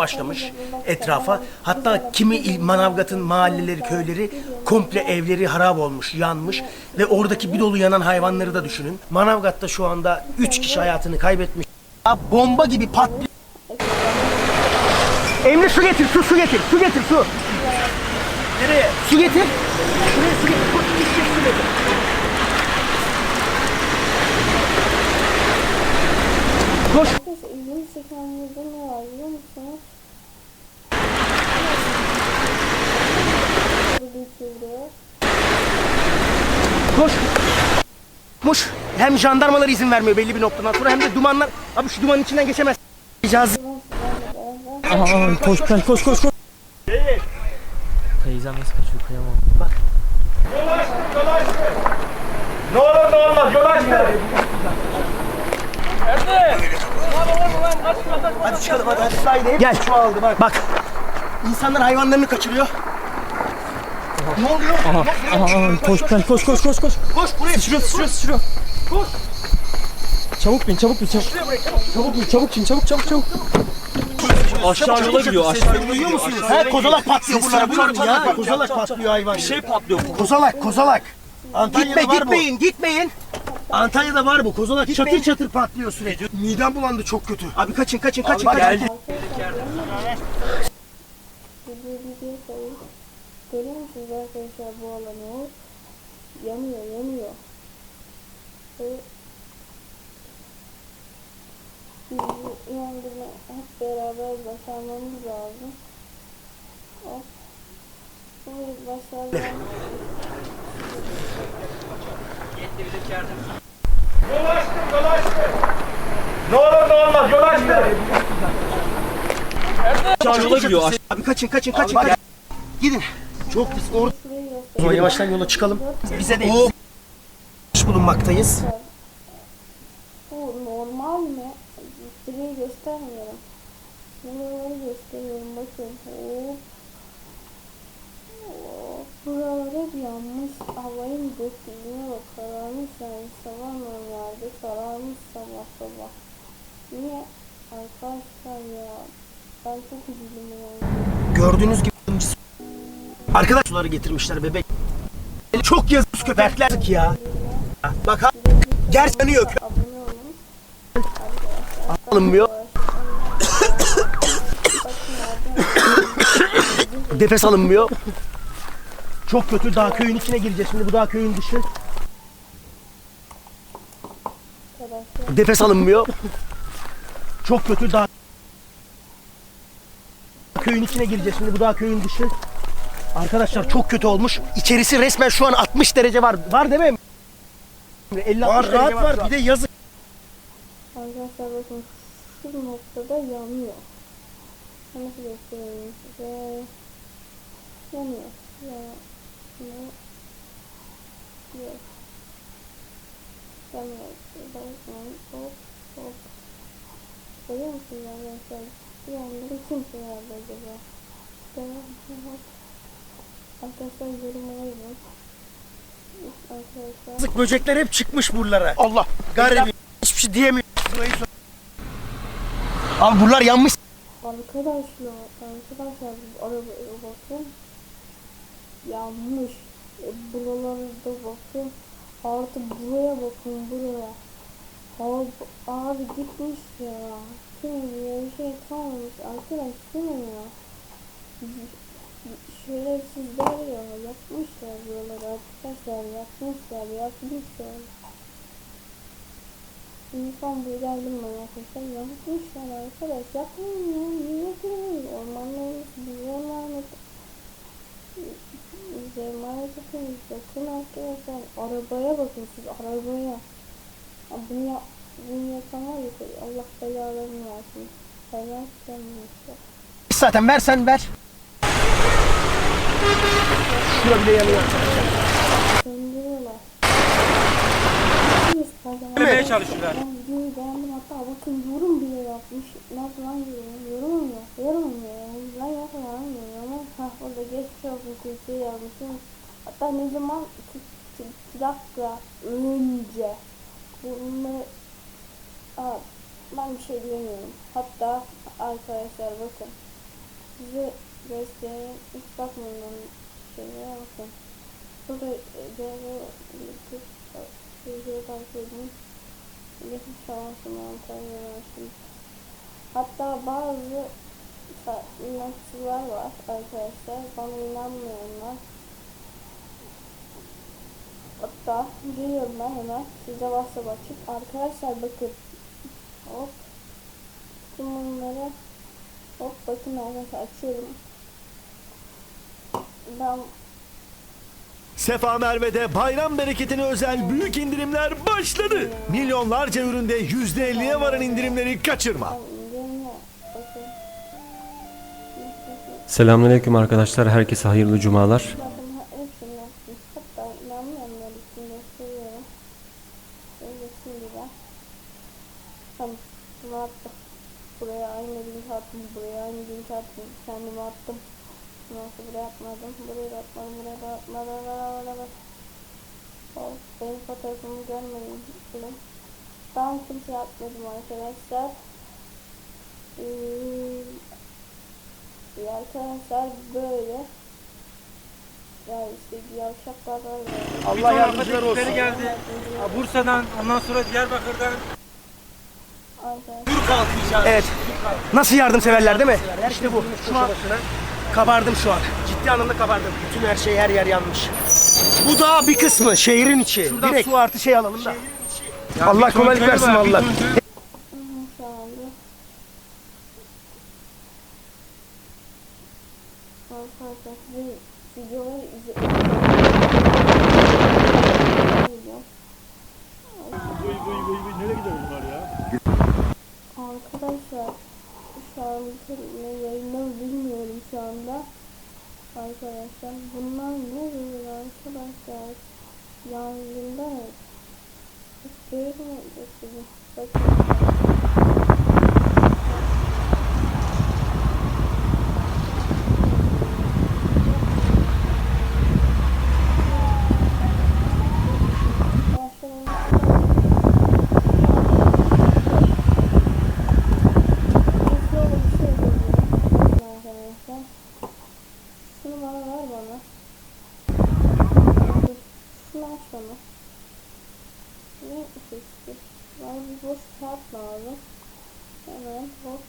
başlamış etrafa. Hatta kimi il- Manavgat'ın mahalleleri, köyleri komple evleri harap olmuş, yanmış ve oradaki bir dolu yanan hayvanları da düşünün. Manavgat'ta şu anda 3 kişi hayatını kaybetmiş. Ya Bomba gibi patlıyor. Emre su getir, su su getir, su getir, su. Nereye? Su getir. Şuraya su getir. Bir şey su getir. Koş. Çeken burada ne var biliyor musunuz? Koş. Koş. Hem jandarmalar izin vermiyor belli bir noktadan sonra hem de dumanlar. Abi şu dumanın içinden geçemez. İcazı. Aa, koş koş koş koş koş. Teyzem nasıl kaçıyor kıyamam. Ne olur ne olmaz yol açtı. Hadi çıkalım hadi hadi sahile. Gel. Şu aldı bak. Bak. İnsanlar hayvanlarını kaçırıyor. Ne oluyor? Aa, koş koş koş koş koş koş. Koş buraya. Sıçrıyor sıçrıyor sıçrıyor. Koş. Çabuk bin çabuk bin çabuk. Çabuk bin çabuk bin çabuk çabuk çabuk. Aşağı yola gidiyor aşağı yola Duyuyor musunuz? He kozalak patlıyor bunlara. Bunlar ya. Kozalak patlıyor hayvan. Bir şey patlıyor. Kozalak, kozalak. Antalya'da gitmeyin, gitmeyin. Antalya'da var bu kozalak Çatır çatır patlıyor sürekli. Midem bulandı çok kötü. Abi kaçın, kaçın, kaçın, Abi kaçın. sayı. Görüyor musunuz arkadaşlar bu alanı? Yanıyor yanıyor. Biz bu yangını hep beraber başarmamız lazım. Of. Bunu başarmamız Ne olur ne olmaz, yol açtı. Aşağı yola gidiyor aşağı. Abi kaçın, kaçın, kaçın, kaçın. Gidin. Çok pis. Orada. O zaman yavaştan yola çıkalım. Bize de bulunmaktayız. Bu normal mi? Şurayı göstermiyorum. Buraları gösteriyorum bakın. Hop. Hop. Buralar hep yanmış. Havayın döktüğüne bak. Kararmış yani. Sabah yerde kararmış sabah sabah. Niye? Arkadaşlar ya. Ben çok üzüldüm yani. Gördüğünüz gibi arkadaşları getirmişler bebek. Çok yazık köpekler ya. Bak ha, gerçekten yanıyor. Alınmıyor. Nefes alınmıyor. Çok kötü. Dağ köyün içine gireceğiz. Şimdi bu dağ köyün dışı. Arkadaşlar. Nefes alınmıyor. Çok kötü. Dağ köyün içine gireceğiz. Şimdi bu dağ köyün dışı. Arkadaşlar çok kötü olmuş. İçerisi resmen şu an 60 derece var. Var değil mi? 50 Var 60 rahat var. Bir de yazık. Arkadaşlar bakın şu noktada yanıyor. Nasıl göstereyim size? Yanıyor. Yanıyor. Yok. Yanıyor. Bakın hop hop. Görüyor musunuz arkadaşlar? Bir anda kimse vardı acaba? Tamam, hop. Arkadaşlar yorumlara yazın. Arkadaşlar. Yazık böcekler hep çıkmış buralara. Allah. Garip. Hiçbir şey diyemiyor. Burayı sor- Abi buralar yanmış. Arkadaşlar, arkadaşlar bu arabaya bakın. Yanmış. E, buralara da bakın. Artı buraya bakın buraya. Abi, abi gitmiş ya. Ya bir şey kalmamış. Arkadaş ya. Şerefsizler ya. Yapmışlar buraları arkadaşlar. Yapmışlar, yapmışlar. İnsan bu geldim ben arkadaşlar. Yapmışlar arkadaş. Yapmayın ya. Niye yapıyorsunuz? Ormanlarımız bize emanet. Emanet ediniz. Bakın arkadaşlar. Arabaya bakın siz arabaya. Ya Bunu, yap, bunu yapan var ya. Allah belalarını versin. Helal sevmiyorsa. Zaten versen ver. Şura bile yanıyor. Söndürüyorlar. Biz kazanalım. Demeye çalışıyorlar. Ben videoyu beğendim hatta bakın yorum bile yapmış. Nasıl lan yorum? Yorum yok. Yorum yok. Lan yok lan yorum. Geçmiş olsun Türkçe yazmışım. Hatta ne zaman? İki dakika önce. Bunu ben bir şey diyemiyorum. Hatta arkadaşlar bakın. Size göstereyim. Hiç bakmayın onun şeylere bakın. Burada e, böyle bir videoyu takip edin. Geçmiş olsun Antalya'ya şimdi. Hatta bazı inançlılar var arkadaşlar. Bana inanmayanlar. Hatta geliyorum ben hemen size WhatsApp açıp arkadaşlar bakın hop tüm bunları hop bakın arkadaşlar açıyorum ben Sefa Merve'de bayram bereketine özel büyük indirimler başladı. Milyonlarca üründe %50'ye varan indirimleri kaçırma. Selamünaleyküm arkadaşlar. Herkese hayırlı cumalar. ben buraya aynı link attım buraya aynı link attım kendime attım Nasıl buraya atmadım, buraya da atmadım, buraya da fotoğrafımı görmedim. Şunu. Daha kimse atmadım arkadaşlar. Ee, ya arkadaşlar böyle. Ya işte yavşaklar var. böyle. Allah yardımcıları olsun. Geldi. Ha, Bursa'dan ondan sonra Diyarbakır'dan Arkadaşlar. Evet. Nasıl yardımseverler değil mi? İşte bu. Şu an kabardım şu an. Ciddi anlamda kabardım. Bütün her şey her yer yanmış. Bu da bir kısmı şehrin içi. Şuradan Direkt. su artı şey alalım da. Allah kolaylık versin var, bir vallahi. ton köy- Hı hı, Şu anda. Arkadaşlar size videoları izleyin. Arkadaşlar şu an ne yayınlar bilmiyorum şu anda. Arkadaşlar bunlar ne böyle arkadaşlar? Yangında. Bakın. Şunu bana ver bana. Dur, Bana. Ne seçti? Bana bir boş kağıt lazım. Hemen hop.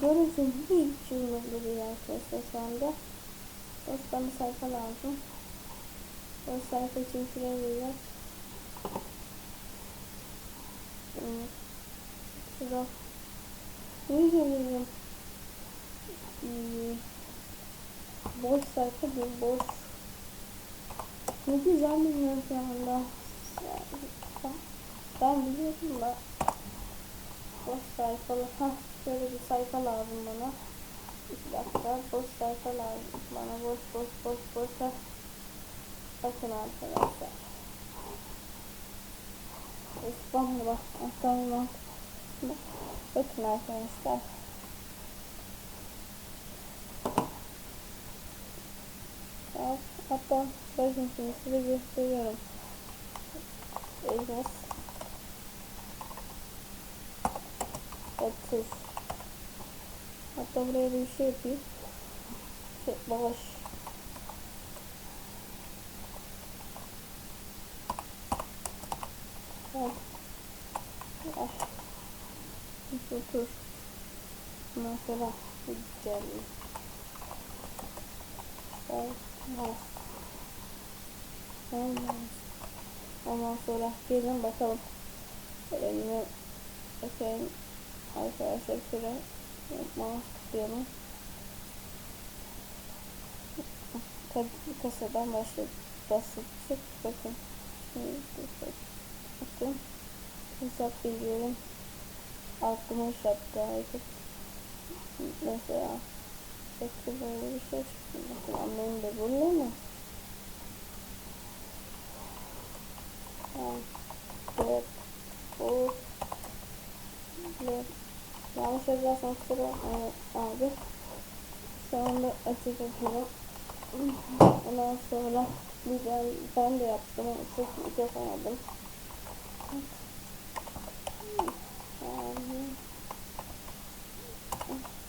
Görüntü hiç uyumadı değil arkadaşlar şu anda. Boş bana sayfa lazım. Boş sayfa için şuraya. Hmm. Şurada. Ne görüyorum? Hmm. Boş sayfa değil, boş. Ne güzel bilmiyorum şu anda. Ben, biliyorum da. Boş sayfalı. Hah, şöyle bir sayfa lazım bana. Bir dakika, boş sayfa lazım. Bana boş, boş, boş, boş. Hah. Bakın arkadaşlar. İspanya bak. Tamam. Bakın arkadaşlar. Evet, hatta bakın şimdi size gösteriyorum. Elmas 30 Hatta buraya bir şey yapayım. Şey, boş. Evet. Ah. Bir otur. Ondan sonra gideceğim. Olmaz. Olmaz. Ondan sonra gelin bakalım. Elimi bakayım. Arkadaşlar şöyle yapmamız istiyorum. Tabii kasadan başladık. Basıp bakın. Bakın. Hesap bilgilerim aklıma şapka artık. Mesela Peki böyle bir şey çıktı. Bakın annem de burada mı? Evet. Bu. Evet. Yanlış yazarsam kusura bakmayın abi. Anda açık okuyorum. Ondan sonra ben, ben de yaptım çok yapamadım.